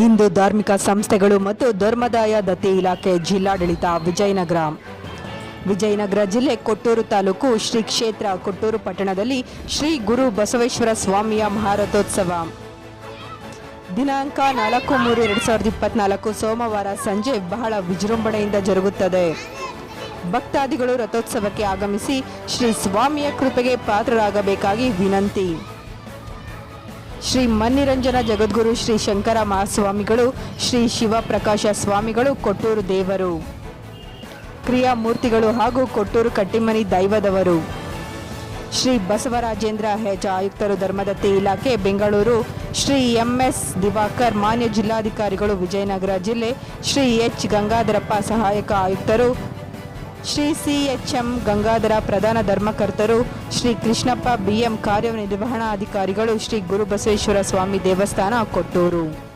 ಹಿಂದೂ ಧಾರ್ಮಿಕ ಸಂಸ್ಥೆಗಳು ಮತ್ತು ಧರ್ಮದಾಯ ದತ್ತಿ ಇಲಾಖೆ ಜಿಲ್ಲಾಡಳಿತ ವಿಜಯನಗರ. ವಿಜಯನಗರ ಜಿಲ್ಲೆ ಕೊಟ್ಟೂರು ತಾಲೂಕು ಶ್ರೀ ಕ್ಷೇತ್ರ ಕೊಟ್ಟೂರು ಪಟ್ಟಣದಲ್ಲಿ ಶ್ರೀ ಗುರು ಬಸವೇಶ್ವರ ಸ್ವಾಮಿಯ ಮಹಾರಥೋತ್ಸವ. ದಿನಾಂಕ ನಾಲ್ಕು ಮೂರು ಎರಡು ಸಾವಿರದ ಇಪ್ಪತ್ನಾಲ್ಕು ಸೋಮವಾರ ಸಂಜೆ ಬಹಳ ವಿಜೃಂಭಣೆಯಿಂದ ಜರುಗುತ್ತದೆ. ಭಕ್ತಾದಿಗಳು ರಥೋತ್ಸವಕ್ಕೆ ಆಗಮಿಸಿ ಶ್ರೀ ಸ್ವಾಮಿಯ ಕೃಪೆಗೆ ಪಾತ್ರರಾಗಬೇಕಾಗಿ ವಿನಂತಿ. ಶ್ರೀ ಮನ್ನಿರಂಜನ ಜಗದ್ಗುರು ಶ್ರೀ ಶಂಕರ ಮಹಾಸ್ವಾಮಿಗಳು, ಶ್ರೀ ಶಿವಪ್ರಕಾಶ ಸ್ವಾಮಿಗಳು, ಕೊಟ್ಟೂರು ದೇವರು. ಕ್ರಿಯಾಮೂರ್ತಿಗಳು ಹಾಗೂ ಕೊಟ್ಟೂರು ಕಟ್ಟಿಮನಿ ದೈವದವರು. ಶ್ರೀ ಬಸವರಾಜೇಂದ್ರ ಹೆಚ್ ಆಯುಕ್ತರು ಧರ್ಮದತ್ತಿ ಇಲಾಖೆ, ಬೆಂಗಳೂರು. ಶ್ರೀ ಎಂ ಎಸ್ ದಿವಾಕರ್, ಮಾನ್ಯ ಜಿಲ್ಲಾಧಿಕಾರಿಗಳು, ವಿಜಯನಗರ ಜಿಲ್ಲೆ. ಶ್ರೀ ಎಚ್ ಗಂಗಾಧರಪ್ಪ ಸಹಾಯಕ ಆಯುಕ್ತರು Shri C H M Gangadhara ಪ್ರಧಾನ ಧರ್ಮಕರ್ತರು, ಶ್ರೀ ಕೃಷ್ಣಪ್ಪ ಬಿಎಂ ಕಾರ್ಯನಿರ್ವಹಣಾಧಿಕಾರಿಗಳು, ಶ್ರೀ ಗುರುಬಸವೇಶ್ವರ ಸ್ವಾಮಿ ದೇವಸ್ಥಾನ, ಕೊಟ್ಟೂರು.